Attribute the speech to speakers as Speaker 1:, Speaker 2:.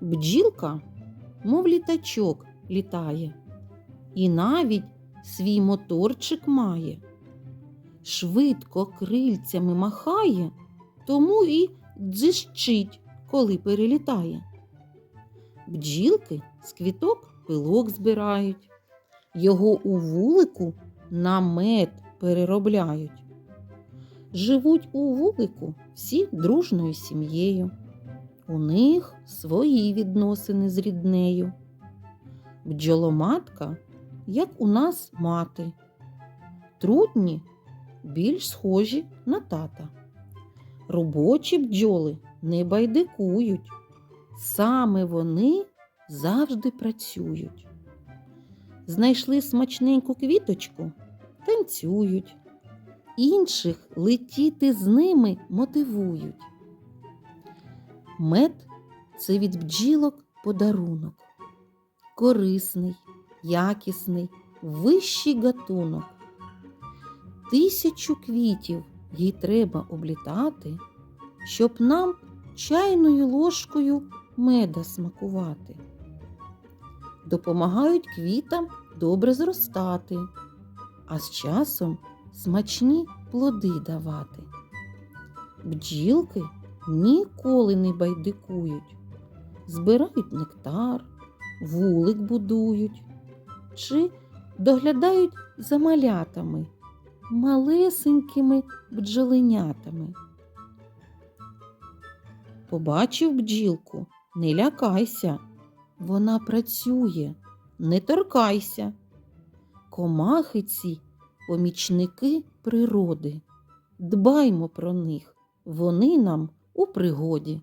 Speaker 1: Бджілка, мов літачок, літає, і навіть свій моторчик має. Швидко крильцями махає, тому і дзищить, коли перелітає. Бджілки з квіток пилок збирають, його у вулику на мед переробляють. Живуть у вулику всі дружною сім'єю. У них свої відносини з ріднею. Бджоломатка, як у нас мати, трутні більш схожі на тата. Робочі бджоли не байдикують, саме вони завжди працюють. Знайшли смачненьку квіточку, танцюють, інших летіти з ними мотивують. Мед це від бджілок подарунок, корисний, якісний, вищий гатунок. Тисячу квітів їй треба облітати, щоб нам чайною ложкою меда смакувати. Допомагають квітам добре зростати, а з часом смачні плоди давати. Бджілки ніколи не байдикують, збирають нектар, вулик будують чи доглядають за малятами, малесенькими бджоленятами. Побачив бджілку, не лякайся, вона працює, не торкайся. Комахи ці помічники природи. Дбаймо про них, вони нам у пригоді.